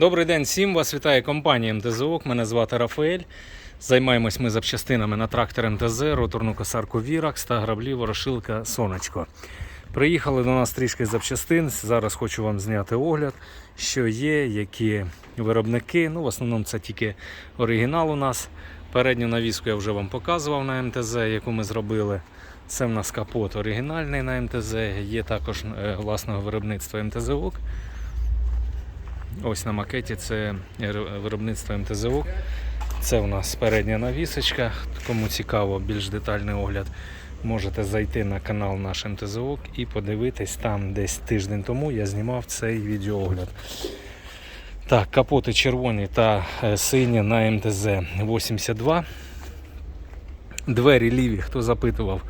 Добрий день всім. Вас вітає компанія МТЗОК. Мене звати Рафаель. Займаємось ми запчастинами на трактор МТЗ, роторну косарку Віракс та граблі ворошилка Сонечко. Приїхали до нас трішки запчастин. Зараз хочу вам зняти огляд, що є, які виробники. Ну, в основному це тільки оригінал у нас. Передню навіску я вже вам показував на МТЗ, яку ми зробили. Це в нас капот оригінальний на МТЗ. Є також е, власного виробництва МТЗОК. Ось на макеті це виробництво МТЗО. Це у нас передня навісочка. Кому цікаво, більш детальний огляд, можете зайти на канал наш МТЗО і подивитись там десь тиждень тому я знімав цей відеоогляд. Так, капоти червоні та е, сині на МТЗ 82. Двері ліві, хто запитував,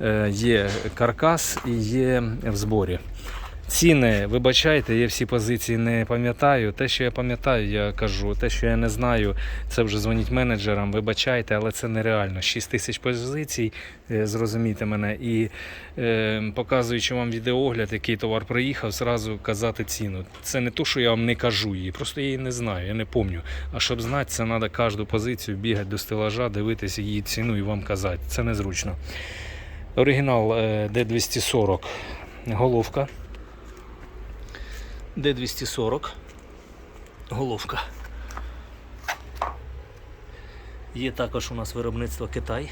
е, є каркас і є в зборі. Ціни, вибачайте, я всі позиції не пам'ятаю. Те, що я пам'ятаю, я кажу. Те, що я не знаю, це вже дзвоніть менеджерам, вибачайте, але це нереально. 6 тисяч позицій, е, зрозумійте мене, і е, показуючи вам відеоогляд, який товар приїхав, зразу казати ціну. Це не то, що я вам не кажу її, просто я її не знаю, я не пам'ятаю. А щоб знати, це треба кожну позицію бігати до стелажа, дивитися її ціну і вам казати. Це незручно. Оригінал е, D240 головка. Д240 головка. Є також у нас виробництво Китай.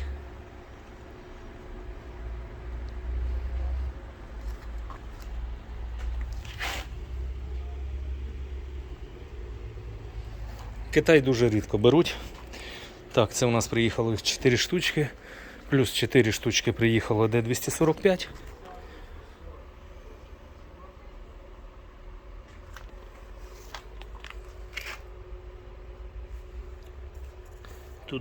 Китай дуже рідко беруть. Так, це у нас приїхало 4 штучки, плюс 4 штучки приїхало Д245.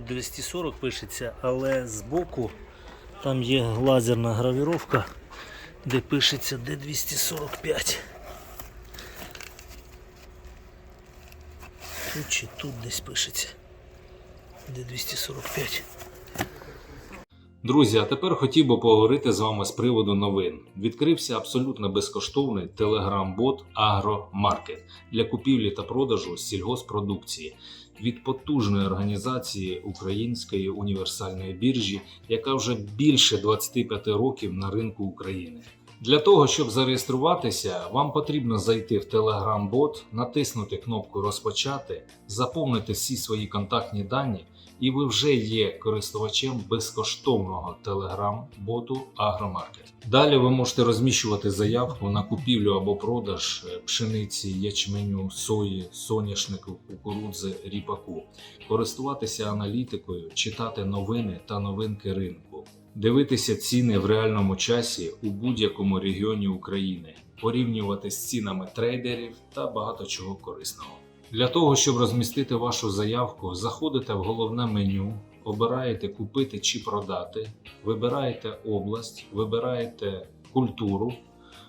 240 пишеться, але збоку там є лазерна гравіровка, де пишеться D245. Тут чи тут десь пишеться D245. Друзі, а тепер хотів би поговорити з вами з приводу новин. Відкрився абсолютно безкоштовний телеграм-бот Агромаркет для купівлі та продажу сільгоспродукції від потужної організації Української універсальної біржі, яка вже більше 25 років на ринку України. Для того, щоб зареєструватися, вам потрібно зайти в Telegram-бот, натиснути кнопку Розпочати, заповнити всі свої контактні дані, і ви вже є користувачем безкоштовного Telegram-боту Агромаркет. Далі ви можете розміщувати заявку на купівлю або продаж е, пшениці, ячменю, сої, соняшнику, кукурудзи, ріпаку, користуватися аналітикою, читати новини та новинки ринку. Дивитися ціни в реальному часі у будь-якому регіоні України, порівнювати з цінами трейдерів та багато чого корисного. Для того, щоб розмістити вашу заявку, заходите в головне меню, обираєте купити чи продати, вибираєте область, вибираєте культуру,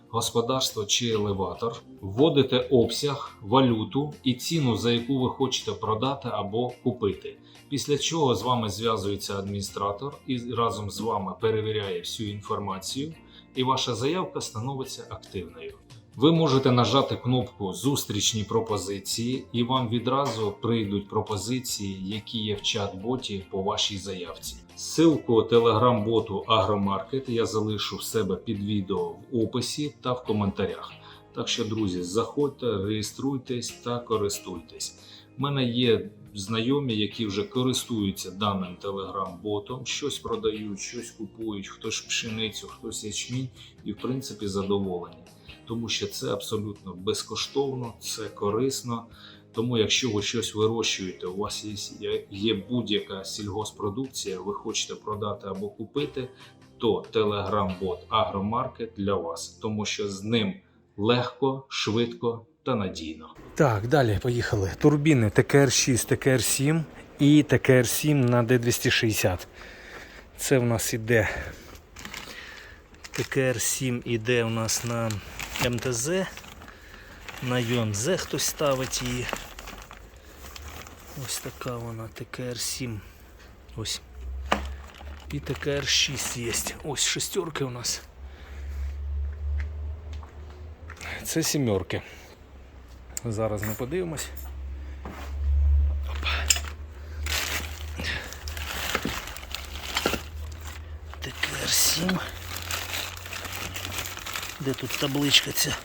господарство чи елеватор, вводите обсяг, валюту і ціну, за яку ви хочете продати або купити. Після чого з вами зв'язується адміністратор і разом з вами перевіряє всю інформацію, і ваша заявка становиться активною. Ви можете нажати кнопку Зустрічні пропозиції, і вам відразу прийдуть пропозиції, які є в чат-боті по вашій заявці. Ссылку телеграм-боту Агромаркет я залишу в себе під відео в описі та в коментарях. Так що, друзі, заходьте, реєструйтесь та користуйтесь. У мене є знайомі, які вже користуються даним телеграм-ботом, щось продають, щось купують, хтось пшеницю, хтось ячмінь, і в принципі задоволені. Тому що це абсолютно безкоштовно, це корисно. Тому, якщо ви щось вирощуєте, у вас є, є будь-яка сільгоспродукція, ви хочете продати або купити, то телеграм-бот Агромаркет для вас, тому що з ним легко, швидко та надійно. Так, далі поїхали. Турбіни ТКР6, ТКР7 і ТКР7 на D260. Це в нас іде. ТКР7 іде у нас на МТЗ. На ЮМЗ хтось ставить її. Ось така вона, ТКР7. Ось. І ТКР6 є. Ось шестерки у нас. Це сімерки. Зараз ми подивимось. ТКР-7. Де тут табличка ця?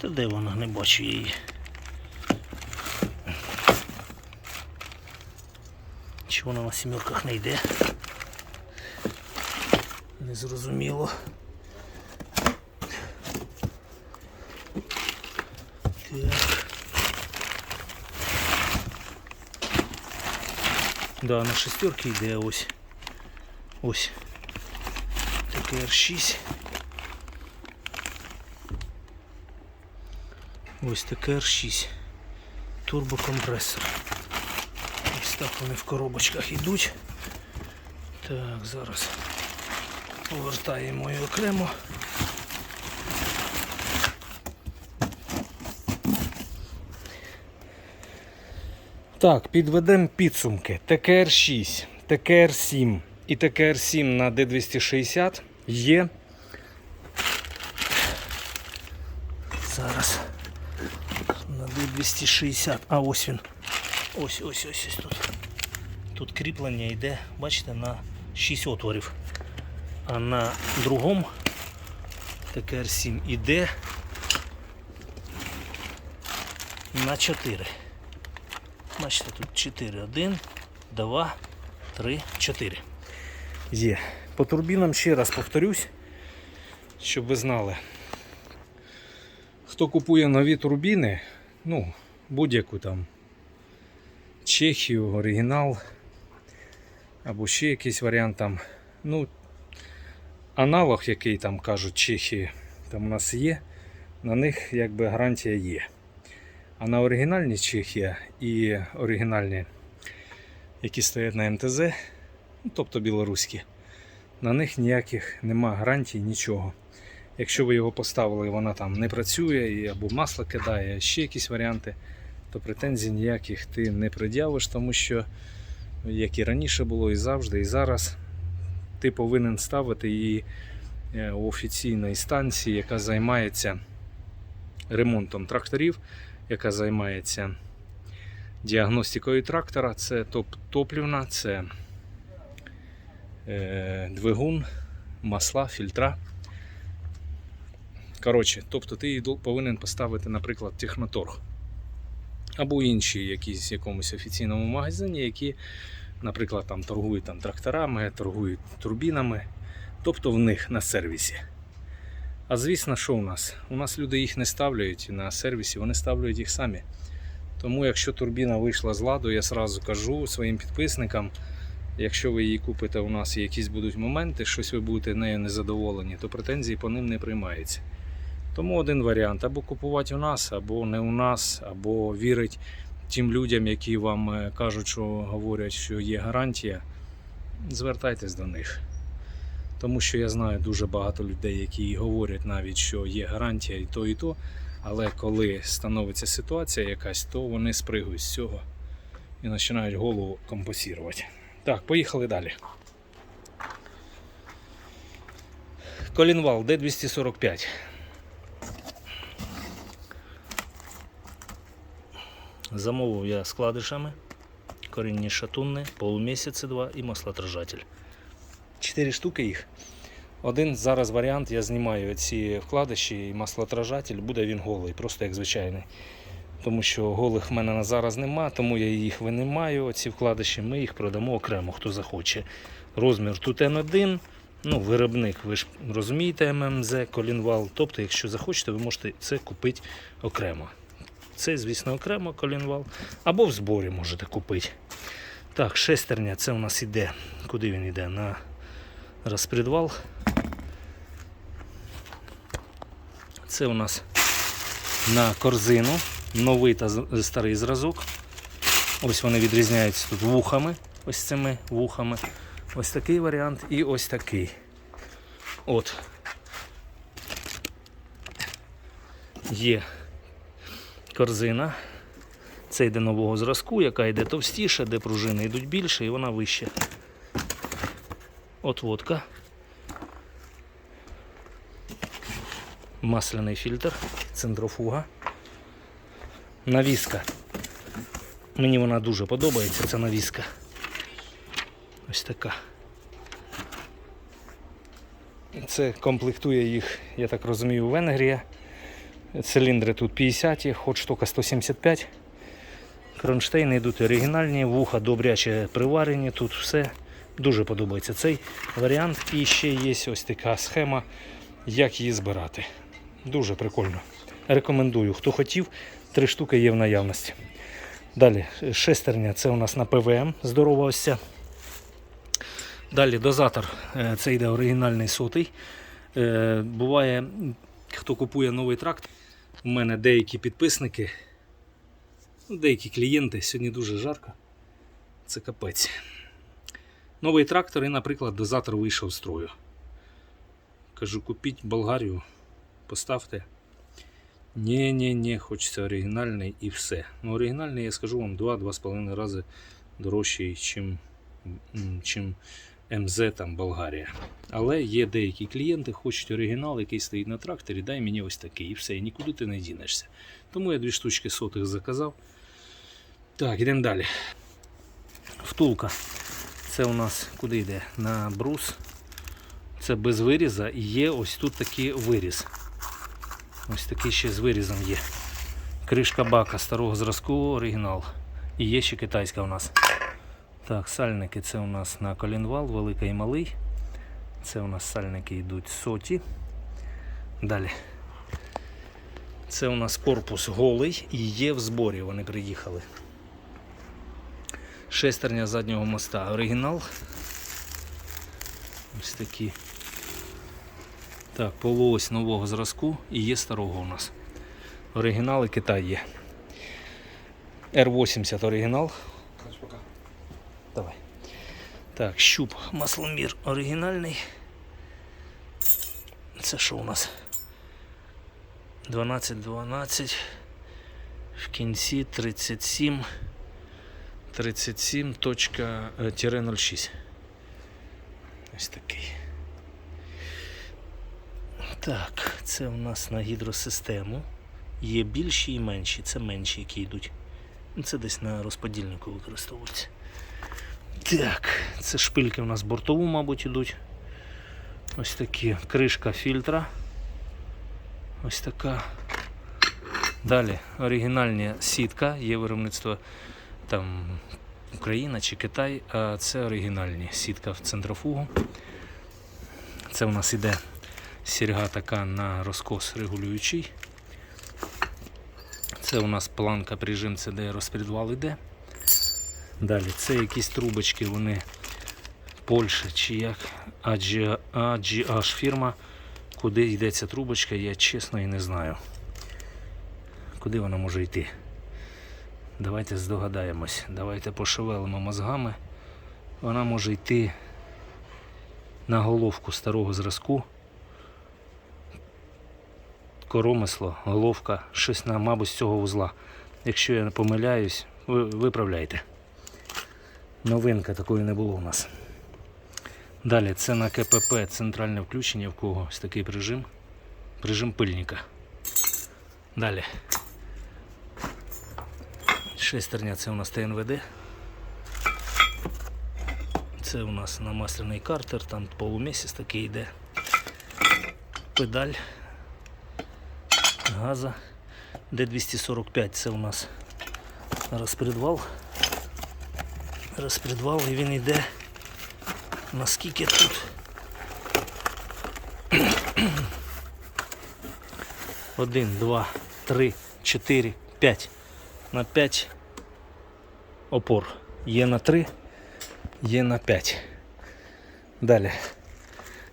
Та де вона? Не бачу її. Чи вона на сімерках не йде? Незрозуміло. Так. Да, на шестерки йде ось. Ось. ТКР-6. Ось ТКР-6. Турбокомпресор. Ось так вони в коробочках йдуть. Так, зараз повертаємо її окремо. Так, підведемо підсумки. ТКР-6, ТКР-7 і ТКР-7 на D260 є. Зараз на D260. А ось він. Ось, ось, ось, ось тут. Тут кріплення йде, бачите, на 6 отворів. А на другому ТКР-7 іде на 4. Бачите, тут 4. 1, 2, 3, 4. Є. По турбінам ще раз повторюсь, щоб ви знали. Хто купує нові турбіни, ну, будь-яку там Чехію, оригінал, або ще якийсь варіант там. Ну, аналог, який там кажуть Чехії, там у нас є, на них якби гарантія є. А на оригінальні Чехія і оригінальні, які стоять на МТЗ, ну, тобто білоруські, на них ніяких нема гарантій, нічого. Якщо ви його поставили і вона там не працює, або масло кидає, ще якісь варіанти, то претензій ніяких ти не пред'явиш, тому що, як і раніше було, і завжди, і зараз, ти повинен ставити її е, у офіційної станції, яка займається ремонтом тракторів, яка займається діагностикою трактора. Це топ- топлівна, це е, двигун, масла, фільтра. Коротше, тобто ти її повинен поставити, наприклад, техноторг. Або інші якісь якомусь офіційному магазині, які, наприклад, там торгують там, тракторами, торгують турбінами, тобто в них на сервісі. А звісно, що у нас? У нас люди їх не ставляють на сервісі, вони ставляють їх самі. Тому, якщо турбіна вийшла з ладу, я сразу кажу своїм підписникам, якщо ви її купите у нас якісь будуть моменти, щось ви будете нею незадоволені, то претензії по ним не приймаються. Тому один варіант: або купувати у нас, або не у нас, або вірить тим людям, які вам е, кажуть, що говорять, що є гарантія. Звертайтесь до них. Тому що я знаю дуже багато людей, які говорять навіть, що є гарантія і то, і то. Але коли становиться ситуація якась, то вони спригують з цього і починають голову компасірувати. Так, поїхали далі. Колінвал Д245. Замовив я складишами, корінні шатунни, полумісяці два і маслоотражатель. Чотири штуки їх. Один зараз варіант, я знімаю ці вкладиші і маслоотражатель, буде він голий, просто як звичайний. Тому що голих в мене зараз нема, тому я їх винімаю. Ці вкладиші ми їх продамо окремо, хто захоче. Розмір тут N1, ну, виробник, ви ж розумієте, ММЗ, колінвал. Тобто, якщо захочете, ви можете це купити окремо. Це, звісно, окремо колінвал. Або в зборі можете купити. Так, шестерня, це у нас іде. Куди він йде? На розпредвал. Це у нас на корзину. Новий та старий зразок. Ось вони відрізняються тут вухами. Ось цими вухами. Ось такий варіант і ось такий. От. Є корзина. Це йде нового зразку, яка йде товстіша, де пружини йдуть більше і вона вища. Отводка. Масляний фільтр, центрофуга. Навіска. Мені вона дуже подобається, ця навіска. Ось така. Це комплектує їх, я так розумію, Венгрія. Циліндри тут 50, ход штука 175. Кронштейни йдуть оригінальні, вуха добряче приварені, тут все. Дуже подобається цей варіант. І ще є ось така схема, як її збирати. Дуже прикольно. Рекомендую. Хто хотів, три штуки є в наявності. Далі, шестерня це у нас на ПВМ, здорова ось ця. Далі дозатор, е, це йде оригінальний сотий. Е, Буває, хто купує новий трактор. У мене деякі підписники, деякі клієнти, сьогодні дуже жарко. Це капець. Новий трактор і, наприклад, дозатор вийшов з строю. Кажу, купіть Болгарію, поставте. Ні, ні, ні, хочеться оригінальний і все. Ну, оригінальний, я скажу вам, 2-2,5 рази дорожчий, чим, чим МЗ там Болгарія. Але є деякі клієнти, хочуть оригінал, який стоїть на тракторі, дай мені ось такий, і все, і нікуди ти не дінешся. Тому я дві штучки сотих заказав. Так, йдемо далі. Втулка. Це у нас куди йде? На брус. Це без виріза і є ось тут такий виріз. Ось такий ще з вирізом є. Кришка бака старого зразку оригінал. І є ще китайська у нас. Так, сальники це у нас на колінвал, великий і малий. Це у нас сальники йдуть соті. Далі. Це у нас корпус голий і є в зборі, вони приїхали. Шестерня заднього моста оригінал. Ось такі. Так, полуось нового зразку і є старого у нас. Оригінали Китай є. R80 оригінал. Давай. Так, щуп масломір оригінальний. Це що у нас? 12-12. В кінці 37. 37 точка, е, 06. Ось такий. Так, це у нас на гідросистему. Є більші і менші. Це менші, які йдуть. Це десь на розподільнику використовується. Так, це шпильки у нас бортову, мабуть, йдуть. Ось такі кришка фільтра. Ось така. Далі оригінальна сітка, є виробництво там Україна чи Китай, а це оригінальні сітка в центрофугу. Це у нас іде сірга така на розкос регулюючий. Це у нас планка прижим, це де розпредвал іде. Далі це якісь трубочки, вони Польща чи як AG, AGH фірма. Куди йде ця трубочка, я чесно і не знаю. Куди вона може йти? Давайте здогадаємось. Давайте пошевелимо мозгами. Вона може йти на головку старого зразку. Коромисло, головка, щось на, мабуть, з цього вузла. Якщо я не помиляюсь, ви виправляйте. Новинка такої не було у нас. Далі це на КПП центральне включення, в кого ось такий прижим. Прижим пильника. Далі. Шестерня це у нас ТНВД. Це у нас на масляний картер, там полумісяць такий йде. Педаль газа. Д245 це у нас розпредвал. Розпредвал і він йде наскільки тут. Один, два, три, чотири, п'ять. На 5 опор. Є на 3, є на 5. Далі.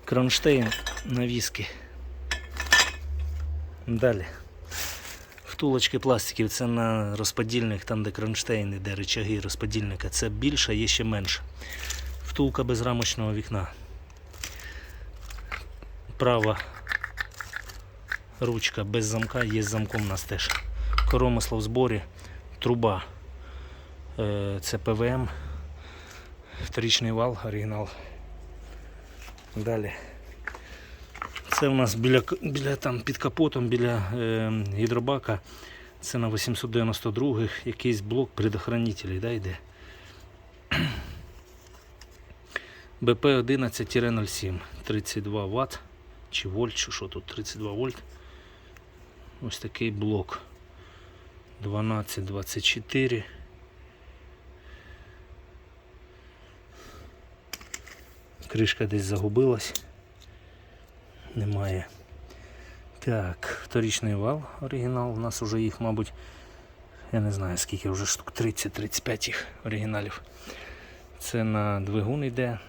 Кронштейн навіски. Далі. Втулочки пластиків це на розподільник, там де кронштейн іде рычаги розподільника. Це більше, є ще менше. Втулка без рамочного вікна. Права ручка без замка, є з замком у нас теж. Коромисло в зборі. труба. Е, Це ПВМ. Вторичний вал, оригінал. Далі. Це у нас біля, біля там під капотом, біля е, гідробака. Це на 892 якийсь блок предохранителей, да, йде. БП 11-07, 32 Вт чи вольт, чи що тут 32 вольт. Ось такий блок. 12-24. Кришка десь загубилась. Немає. Так, вторичний вал оригінал. У нас вже їх, мабуть, я не знаю скільки, вже штук 30-35 їх оригіналів. Це на двигун йде.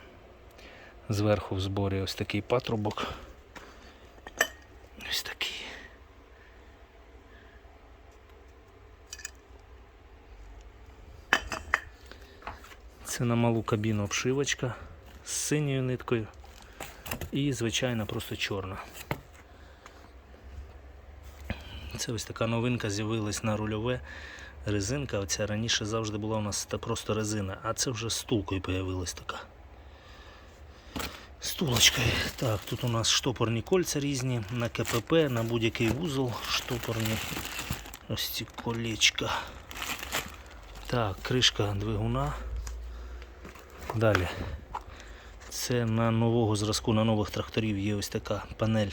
Зверху в зборі ось такий патрубок. Ось такий. Це на малу кабіну обшивочка з синьою ниткою і, звичайно, просто чорна. Це ось така новинка з'явилась на рульове. Резинка, оця раніше завжди була у нас просто резина, а це вже стулкою з'явилась така. Стулочкою. Так, тут у нас штопорні кольця різні, на КПП, на будь-який вузол штопорні. Ось ці колечка. Так, кришка двигуна. Далі. Це на нового зразку, на нових тракторів є ось така панель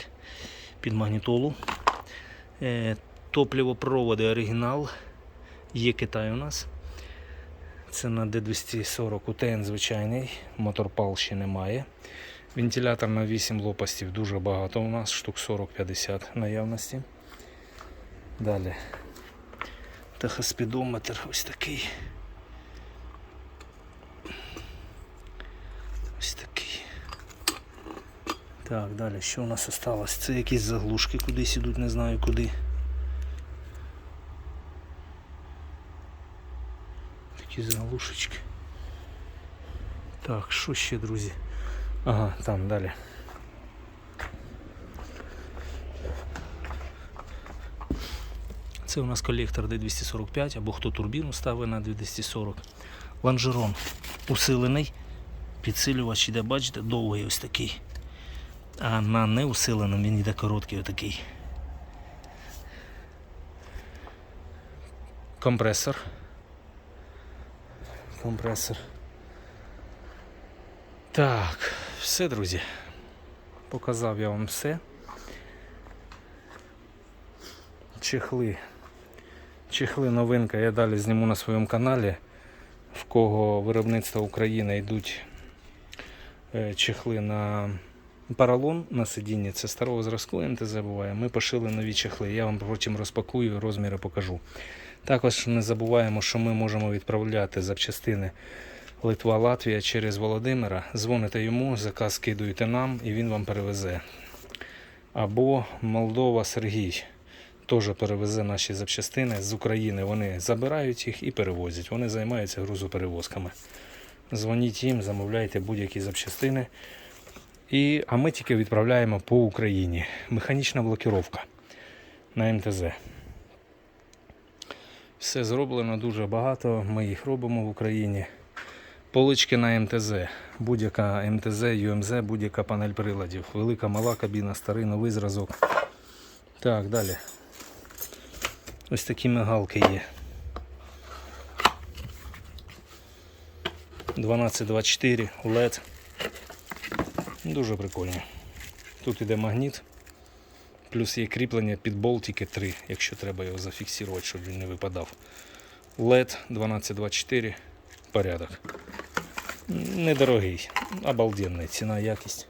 під магнітолу. Е, топливопроводи оригінал. Є Китай у нас. Це на D240 УТН звичайний, моторпал ще немає. Вентилятор на 8 лопастів дуже багато у нас, штук 40-50 наявності. Далі. Тахоспідометр ось такий. Ось такий. Так, далі, що у нас осталось? Це якісь заглушки кудись ідуть, не знаю куди. Такі заглушечки. Так, що ще, друзі? Ага, там далі. Це у нас колектор D245 або хто турбіну ставить на D240. Лонжерон усилений. Підсилювач іде, бачите, довгий ось такий. А на неусиленому він йде короткий отакий. Компресор. Компресор. Так, все, друзі. Показав я вам все. Чехли. Чехли новинка я далі зніму на своєму каналі. В кого виробництва України йдуть е, чехли на поролон на сидінні. Це старого зразку МТЗ буває. Ми пошили нові чехли. Я вам потім розпакую, розміри покажу. Також не забуваємо, що ми можемо відправляти запчастини Литва, Латвія через Володимира. Дзвоните йому, заказ скидуєте нам і він вам перевезе. Або Молдова Сергій теж перевезе наші запчастини з України. Вони забирають їх і перевозять. Вони займаються грузоперевозками. Дзвоніть їм, замовляйте будь-які запчастини. І, а ми тільки відправляємо по Україні. Механічна блокіровка на МТЗ. Все зроблено дуже багато. Ми їх робимо в Україні. Полички на МТЗ. Будь-яка МТЗ, ЮМЗ, будь-яка панель приладів. Велика, мала кабіна, старий, новий зразок. Так, далі. Ось такі мигалки є. 1224 LED. Дуже прикольно. Тут іде магніт. Плюс є кріплення під болтики 3, якщо треба його зафіксувати, щоб він не випадав. LED 1224. Порядок. Недорогий. Обалденний. Ціна, якість.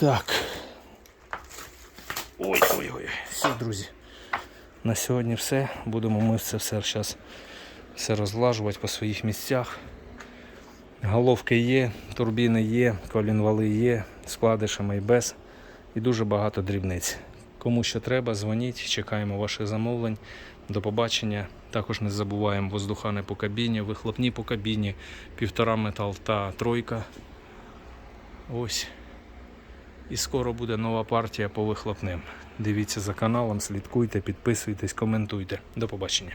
Так. Ой-ой-ой. Все, друзі. На сьогодні все. Будемо ми це все зараз все розлажувати по своїх місцях. Головки є, турбіни є, колінвали є, з вкладишами і без. І дуже багато дрібниць. Кому що треба, дзвоніть, чекаємо ваших замовлень. До побачення. Також не забуваємо воздухани по кабіні, вихлопні по кабіні, півтора метал та тройка. Ось. І скоро буде нова партія по вихлопним. Дивіться за каналом, слідкуйте, підписуйтесь, коментуйте. До побачення.